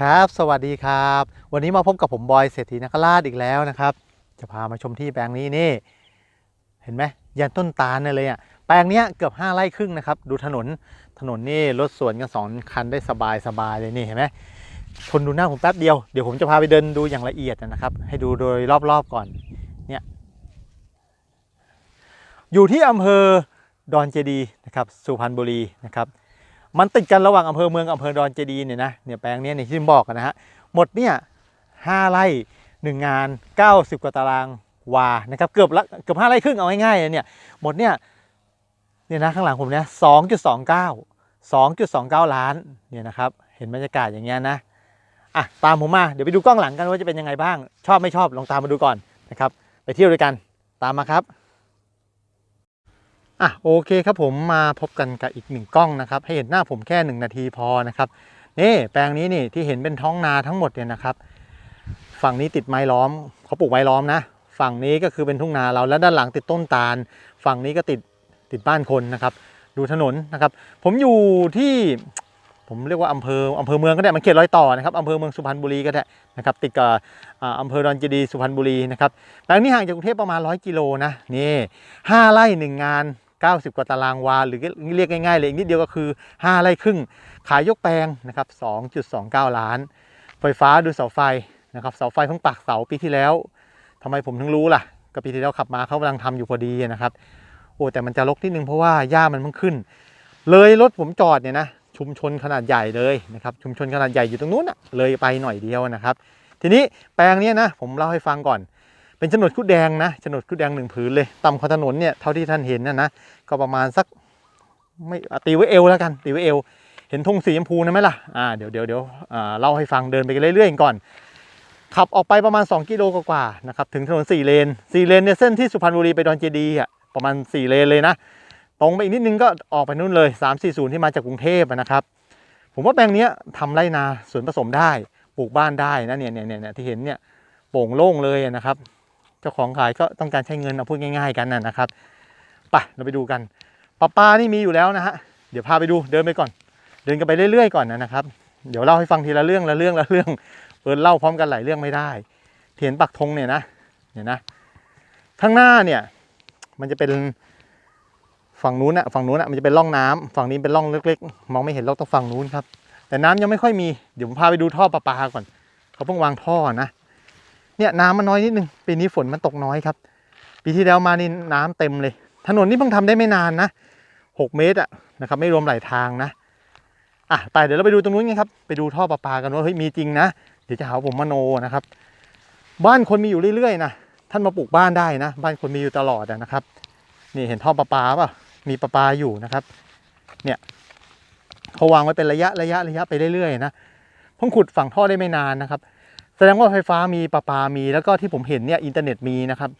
ครับ สวัสดีครับ วันนี้มาพบกับผมบอยเศรษฐีนคราชอีกแล้วนะครับ จะพามาชมที่แปลงนี้นี่ เห็นไหมยันต้นตาลเนี่เลยอะแปลงเนี้ยเกือบ 5ไร่ครึ่งนะครับ ดูถนนถนนนี่รถสวนกันสองคันได้สบายสบายเลยนี่เห็นไหมทนดูหน้าผมแป๊บเดียวเดี๋ยวผมจะพาไปเดินดูอย่างละเอียดนะครับ ให้ดูโดยรอบๆก่อนเนี่ยอยู่ที่อำเภอดอนเจดีย์นะครับสุพรรณบุรีนะครับ มันติดกันระหว่างอำเภอเมืองอำเภอดอนเจดีเนี่ยนะเนี่ยแปลงนี้เนี่ยที่ผมบอกกันนะฮะหมดเนี่ยห้าไร่หนึ่งงาน 90 กว่าตารางวานะครับเกือบละเกือบห้าไร่ครึ่งเอาง่ายๆเลยเนี่ยหมดเนี่ยเนี่ยนะข้างหลังผมเนี่ยสองจุดสองเก้าสองจุดสองเก้าล้านเนี่ยนะครับเห็นบรรยากาศอย่างเงี้ยนะอะตามผมมาเดี๋ยวไปดูกล้องหลังกันว่าจะเป็นยังไงบ้าง ชอบไม่ชอบลองตามมาดูก่อนนะครับไปเที่ยวด้วยกันตามมาครับ อะโอเคครับผมมาพบกันกับอีกหนึ่งกล้องนะครับ ให้เห็นหน้าผมแค่หนึ่งนาทีพอนะครับนี่แปลงนี้นี่ที่เห็นเป็นท้องนาทั้งหมดเนี่ยนะครับ ฝั่งนี้ติดไม้ล้อมเขาปลูกไม้ล้อมนะ ฝั่งนี้ก็คือเป็นทุ่งนาเราแล้วด้านหลังติดต้นตาล ฝั่งนี้ก็ติดติดบ้านคนนะครับ ดูถนนนะครับ ผมอยู่ที่ผมเรียกว่าอำเภออำเภอเมืองก็ได้มันเขตรอยต่อนะครับอำเภอเมืองสุพรรณบุรีก็ได้นะครับติดกับอำเภอดอนเจดีสุพรรณบุรีนะครับแปลงนี้ห่างจากกรุงเทพประมาณ 100 กิโลนะนี่ห้าไร่หนึ่งงาน 90 กว่าตารางวา หรือเรียกง่ายๆเลยนิดเดียวก็คือ 5 ไร่ครึ่ง ขายยกแปลงนะครับ2.29 ล้าน ไฟฟ้าดูเสาไฟนะครับเสาไฟเพิ่งปักเสาปีที่แล้วทำไมผมถึงรู้ล่ะ ก็ปีที่แล้วขับมาเขากำลังทำอยู่พอดีนะครับโอ้แต่มันจะรกนิดนึงเพราะว่าหญ้ามันเพิ่งขึ้น เลยรถผมจอดเนี่ยนะชุมชนขนาดใหญ่เลยนะครับชุมชนขนาดใหญ่อยู่ตรงนู้นอะเลยไปหน่อยเดียวนะครับ ทีนี้แปลงเนี้ยนะผมเล่าให้ฟังก่อน เป็นโฉนดคุดแดงนะโฉนดคุดแดงหนึ่งผืนเลยต่ำขอบถนนเนี่ยเท่าที่ท่านเห็นนะนะก็ประมาณสักไม่ตีไว้เอวแล้วกัน ตีไว้เอว เห็นธงสีชมพูนะไหมล่ะอ่าเดี๋ยวเดี๋ยวเดี๋ยวอ่าเล่าให้ฟังเดินไปเรื่อยๆก่อนขับออกไปประมาณ 2 กิโลกว่าๆนะครับถึงถนน 4 เลน 4 เลนเนี่ยเส้นที่สุพรรณบุรีไปดอนเจดีย์อะประมาณ 4 เลนเลยนะ ตรงไปอีกนิดนึงก็ออกไปนู่นเลย 340 ที่มาจากกรุงเทพนะครับ ผมว่าแปลงเนี้ยทำไรนาสวนผสมได้ปลูกบ้านได้นะเนี่ยเนี่ยเนี่ยที่เห็นเนี่ยโป่งโล่งเลยนะครับ จ้าของขายก็ต้องการใช้เงินเอาพูดง่าย ๆ กันนะนะครับไปเราไปดูกันปลาปลานี่มีอยู่แล้วนะฮะเดี๋ยวพาไปดูเดินไปก่อน เดินกันไปเรื่อยๆก่อนนะครับ เดี๋ยวเล่าให้ฟังทีละเรื่องละเรื่องละเรื่องเออเล่าพร้อมกันหลายเรื่องไม่ได้ที่เห็นปักธงเนี่ยนะเนี่ยนะข้างหน้าเนี่ยมันจะเป็นฝั่งนู้นอะฝั่งนู้นอะมันจะเป็นร่องน้ำฝั่งนี้เป็นร่องเล็กๆ มองไม่เห็นเราต้องฝั่งนู้นครับ แต่น้ำยังไม่ค่อยมี เดี๋ยวผมพาไปดูท่อประปาก่อน เขาเพิ่งวางท่อนะ เนี่ยน้ำมันน้อยนิดนึงปีนี้ฝนมันตกน้อยครับ ปีที่แล้วมานี่น้ำเต็มเลย ถนนนี่เพิ่งทำได้ไม่นานนะหกเมตรอะนะครับไม่รวมหลายทางนะอะไปเดี๋ยวเราไปดูตรงนู้นกันครับไปดูท่อประปากันว่าเฮ้ยมีจริงนะเดี๋ยวจะหาว่าผมมโนนะครับ บ้านคนมีอยู่เรื่อยๆนะท่านมาปลูกบ้านได้นะ บ้านคนมีอยู่ตลอดนะครับ นี่เห็นท่อประปาป่ะมีประปาอยู่นะครับ เนี่ยเขาวางไว้เป็นระยะระยะระยะไปเรื่อยๆนะเพิ่งขุดฝั่งท่อได้ไม่นานนะครับ แสดงว่าไฟฟ้ามีประปามี แล้วก็ที่ผมเห็นเนี่ยอินเทอร์เน็ตมีนะครับ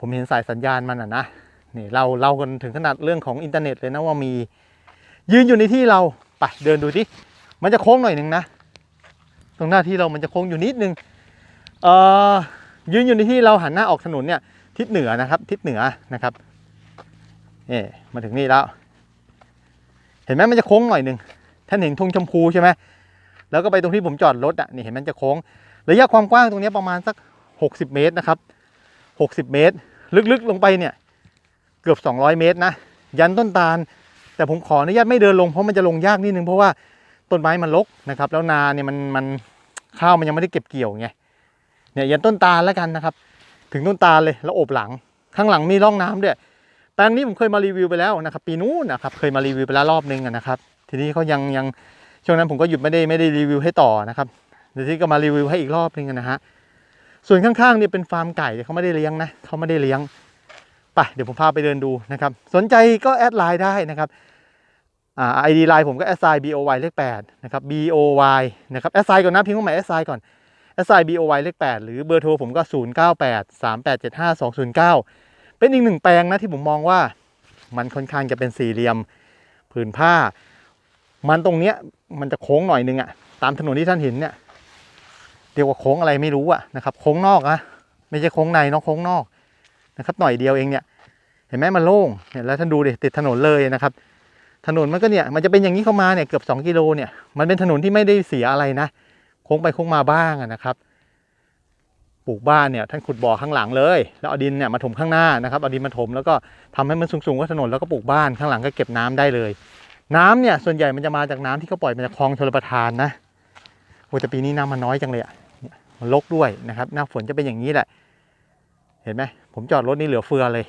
ผมเห็นสายสัญญาณมันอะนะนี่เราเรากันถึงขนาดเรื่องของอินเทอร์เน็ตเลยนะว่ามี ยืนอยู่ในที่เราไปเดินดูที่มันจะโค้งหน่อยหนึ่งนะ ตรงหน้าที่เรามันจะโค้งอยู่นิดนึงเอ่อยืนอยู่ในที่เราหันหน้าออกถนนเนี่ยทิศเหนือนะครับ ทิศเหนือนะครับนี่มาถึงนี่แล้ว เห็นไหมมันจะโค้งหน่อยหนึ่งท่านเห็นธงชมพูใช่ไหมแล้วก็ไปตรงที่ผมจอดรถอะนี่เห็นมันจะโค้ง ระยะความกว้างตรงนี้ประมาณสัก 60 เมตรนะครับ 60 เมตร ลึกๆลงไปเนี่ยเกือบ 200 เมตรนะยันต้นตาล แต่ผมขออนุญาตไม่เดินลงเพราะมันจะลงยากนิดนึงเพราะว่าต้นไม้มันรกนะครับแล้วนาเนี่ยมันมันข้าวมันยังไม่ได้เก็บเกี่ยวไงเนี่ยยันต้นตาลแล้วกันนะครับ ถึงต้นตาลเลยแล้วโอบหลัง ข้างหลังมีร่องน้ำด้วยแปลงนี้ผมเคยมารีวิวไปแล้วนะครับ ปีนู้นนะครับเคยมารีวิวไปแล้วรอบนึงนะครับ ทีนี้เขายังยังช่วงนั้นผมก็หยุดไม่ได้ไม่ได้รีวิวให้ต่อนะครับ เดี๋ยวที่ก็มารีวิวให้อีกรอบนึงนะฮะส่วนข้างๆเนี่ยเป็นฟาร์มไก่แต่เขาไม่ได้เลี้ยงนะเขาไม่ได้เลี้ยงไปเดี๋ยวผมพาไปเดินดูนะครับ สนใจก็แอดไลน์ได้นะครับอ่าไอดีไลน์ผมก็แอดไซน์ boy เลข8นะครับ boy นะครับแอดไซน์ก่อนนะพิมพ์เข้ามาแอดไซน์ก่อนแอดไซน์ boy เลข8หรือเบอร์โทรผมก็ 0 9 8 3 8 7 5 2 0 9 เป็นอีกหนึ่งแปลงนะที่ผมมองว่ามันค่อนข้างจะเป็นสี่เหลี่ยมผืนผ้า มันตรงเนี้ยมันจะโค้งหน่อยนึงอะตามถนนที่ท่านเห็นเนี่ย รียกว่าโค้งอะไรไม่รู้อะนะครับโค้งนอกนะไม่ใช่โค้งในเนอะโค้งนอกนะครับ หน่อยเดียวเองเนี่ย เห็นไหมมันโล่งเนี่ยแล้วท่านดูดิติดถนนเลยนะครับ ถนนมันก็เนี่ยมันจะเป็นอย่างนี้เข้ามาเนี่ยเกือบ 2 กิโลเนี่ยมันเป็นถนนที่ไม่ได้เสียอะไรนะโค้งไปโค้งมาบ้างนะครับปลูกบ้านเนี่ยท่านขุดบ่อข้างหลังเลย แล้วเอาดินเนี่ยมาถมข้างหน้านะครับเอาดินมาถมแล้วก็ทำให้มันสูงๆกว่าถนนแล้วก็ปลูกบ้านข้างหลังก็เก็บน้ำได้เลย น้ำเนี่ยส่วนใหญ่มันจะมาจากน้ำที่เขาปล่อยมาจากคลองชลประทานนะโอ้แต่ปีนี้น้ำมันน้อยจังเลยอะเนี่ยมัน ลกด้วยนะครับ หน้าฝนจะเป็นอย่างนี้แหละ เห็นไหมผมจอดรถนี่เหลือเฟือเลย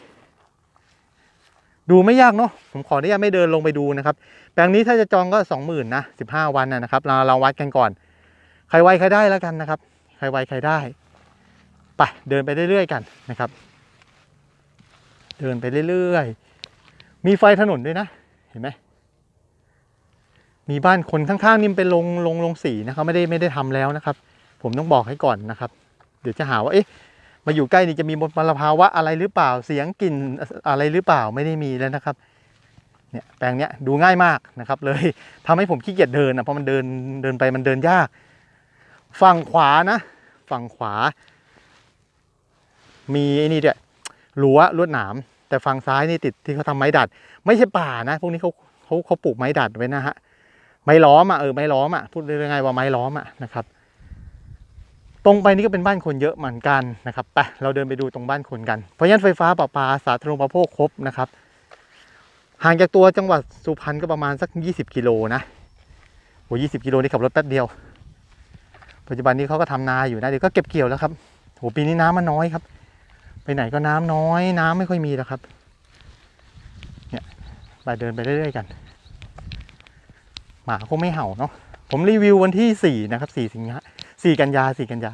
ดูไม่ยากเนาะผมขออนุญาตไม่เดินลงไปดูนะครับ แปลงนี้ถ้าจะจองก็สองหมื่นนะสิบห้าวันนะครับ เราเราวัดกันก่อน ใครไวใครได้แล้วกันนะครับ ใครไวใครได้ไปเดินไปเรื่อยๆกันนะครับ เดินไปเรื่อยๆ มีไฟถนนด้วยนะ เห็นไหมมีบ้านคนข้างๆนี่เป็นโรงโรงโรงสีนะครับไม่ได้ไม่ได้ทำแล้วนะครับ ผมต้องบอกให้ก่อนนะครับ เดี๋ยวจะหาว่าเอ๊ะมาอยู่ใกล้นี่จะมีมลภาวะอะไรหรือเปล่าเสียงกลิ่นอะไรหรือเปล่าไม่ได้มีแล้วนะครับเนี่ยแปลงเนี้ยดูง่ายมากนะครับ เลยทำให้ผมขี้เกียจเดินนะเพราะมันเดินเดินไปมันเดินยาก ฝั่งขวานะ ฝั่งขวา มีไอ้นี่ด้วยรั้วลวดหนาม แต่ฝั่งซ้ายนี่ติดที่เขาทำไม้ดัด ไม่ใช่ป่านะ พวกนี้เขาเขาเขาปลูกไม้ดัดไว้นะฮะไม้ล้อมอะเออไม้ล้อมอะพูดได้ยังไงว่าไม้ล้อมอะนะครับ ตรงไปนี่ก็เป็นบ้านคนเยอะเหมือนกันนะครับไปเราเดินไปดูตรงบ้านคนกัน เพราะฉะนั้นไฟฟ้าประปาสาธารณูปโภคครบนะครับ ห่างจากตัวจังหวัดสุพรรณก็ประมาณสัก 20 กิโลนะโห20กิโลนี่ขับรถแป๊บเดียว ปัจจุบันนี้เขาก็ทำนาอยู่นะเดี๋ยวก็เก็บเกี่ยวแล้วครับโหปีนี้น้ำมันน้อยครับ ไปไหนก็น้ำน้อย น้ำไม่ค่อยมีแล้วครับเนี่ยไปเดินไปเรื่อยๆกัน หมาคงไม่เห่าเนาะผมรีวิววันที่สี่นะครับสี่สิงหา สี่กันยาสี่กันยา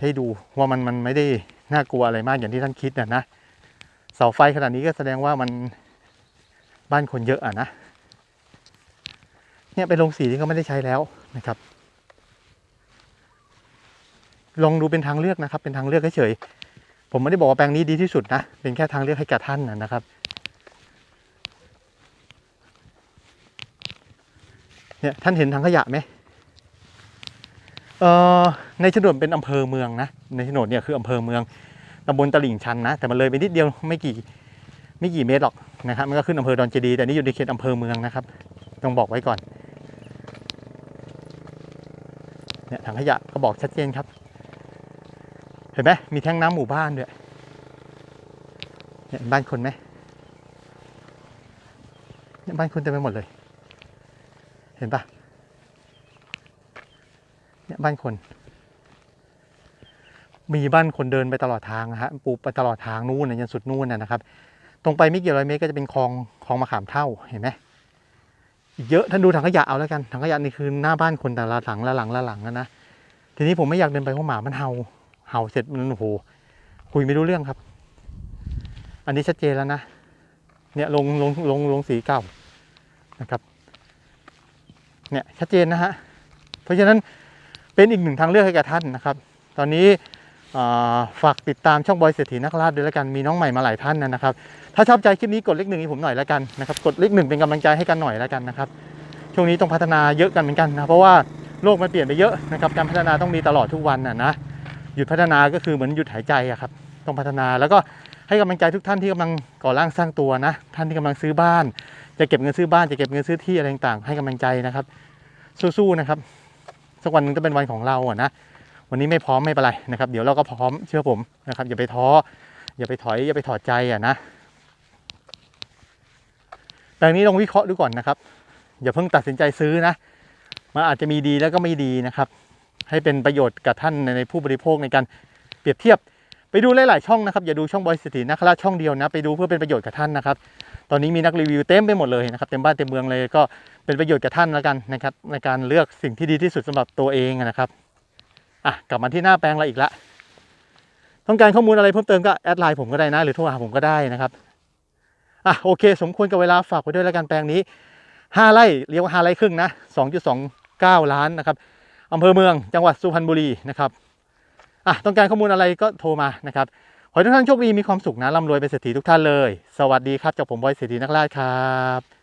ให้ดูว่ามันมันไม่ได้น่ากลัวอะไรมากอย่างที่ท่านคิดนะนะเสาไฟขนาดนี้ก็แสดงว่ามันบ้านคนเยอะอะนะเนี่ยเป็นโรงสีที่เขาไม่ได้ใช้แล้วนะครับ ลองดูเป็นทางเลือกนะครับ เป็นทางเลือกเฉยๆผมไม่ได้บอกว่าแปลงนี้ดีที่สุดนะเป็นแค่ทางเลือกให้แก่ท่านนะครับเนี่ยท่านเห็นทางขยะไหม ในโฉนดเป็นอำเภอเมืองนะ ในโฉนดเนี่ยคืออำเภอเมืองตำบลตลิ่งชันนะ แต่มันเลยไปนิดเดียวไม่กี่ไม่กี่เมตรหรอกนะครับ มันก็ขึ้นอำเภอดอนเจดีย์แต่นี่อยู่ในเขตอำเภอเมืองนะครับ ต้องบอกไว้ก่อน เนี่ยถังขยะก็บอกชัดเจนครับ เห็นไหมมีแท่งน้ำหมู่บ้านด้วย เนี่ยบ้านคนไหมเนี่ยบ้านคนเต็มไปหมดเลย เห็นปะ บ้านคน มีบ้านคนเดินไปตลอดทางนะฮะปูไปตลอดทางนู่นนะยันสุดนู่นนะครับ ตรงไปไม่กี่ร้อยเมตรก็จะเป็นคลองคลองมะขามเท่าเห็นไหมเยอะท่านดูถังขยะเอาแล้วกันถังขยะนี่คือหน้าบ้านคนแต่ละหลังละหลังละหลังนะนะทีนี้ผมไม่อยากเดินไปเพราะหมามันเห่าเห่าเสร็จมันโอ้โหคุยไม่รู้เรื่องครับ อันนี้ชัดเจนแล้วนะเนี่ยลงลงลงลงสีเก่านะครับ เนี่ยชัดเจนนะฮะ เพราะฉะนั้น เป็นอีกหนึ่งทางเลือกให้กับท่านนะครับ ตอนนี้ฝากติดตามช่องบอยเศรษฐีนักล่าด้วยแล้วกันมีน้องใหม่มาหลายท่านนะครับ ถ้าชอบใจคลิปนี้กดเลขหนึ่งให้ผมหน่อยแล้วกันนะครับกดเลขหนึ่งเป็นกำลังใจให้กันหน่อยแล้วกันนะครับช่วงนี้ต้องพัฒนาเยอะกันเหมือนกันนะเพราะว่าโลกมันเปลี่ยนไปเยอะนะครับการพัฒนาต้องมีตลอดทุกวันนะนะหยุดพัฒนาก็คือเหมือนหยุดหายใจอะครับต้องพัฒนาแล้วก็ให้กำลังใจทุกท่านที่กำลังก่อร่างสร้างตัวนะท่านที่กำลังซื้อบ้าน จะเก็บเงินซื้อบ้านจะเก็บเงินซื้อที่อะไรต่างๆให้กำลังใจนะครับ สู้ๆนะครับ สักวันหนึงก็เป็นวันของเราอะนะวันนี้ไม่พร้อมไม่เป็นไรนะครับ เดี๋ยวเราก็พร้อมเชื่อผมนะครับ อย่าไปท้ออย่าไปถอยอย่าไปถอดใจอะนะแปลงนี้ลองวิเคราะห์ดูก่อนนะครับ อย่าเพิ่งตัดสินใจซื้อนะมันอาจจะมีดีแล้วก็ไม่ดีนะครับ ให้เป็นประโยชน์กับท่านในผู้บริโภคในการเปรียบเทียบ ไปดูหลายๆช่องนะครับอย่าดูช่องบอยสถีนะครับช่องเดียวนะไปดูเพื่อเป็นประโยชน์กับท่านนะครับตอนนี้มีนักรีวิวเต็มไปหมดเลยนะครับเต็มบ้านเต็มเมืองเลยก็เป็นประโยชน์กับท่านแล้วกันนะครับในการเลือกสิ่งที่ดีที่สุดสำหรับตัวเองนะครับอะกลับมาที่หน้าแปลงเราอีกละต้องการข้อมูลอะไรเพิ่มเติมก็แอดไลน์ผมก็ได้นะหรือโทรหาผมก็ได้นะครับอะโอเค สมควรกับเวลาฝากไว้ด้วยแล้วกันแปลงนี้5ไร่เรียกว่า5ไร่ครึ่งนะ2.29 ล้านนะครับอำเภอเมืองจังหวัดสุพรรณบุรีนะครับ อะต้องการข้อมูลอะไรก็โทรมานะครับ ขอให้ทุกท่านโชคดีมีความสุขนะร่ำรวยเป็นเศรษฐีทุกท่านเลย สวัสดีครับจากผมบอยเศรษฐีนักล่าครับ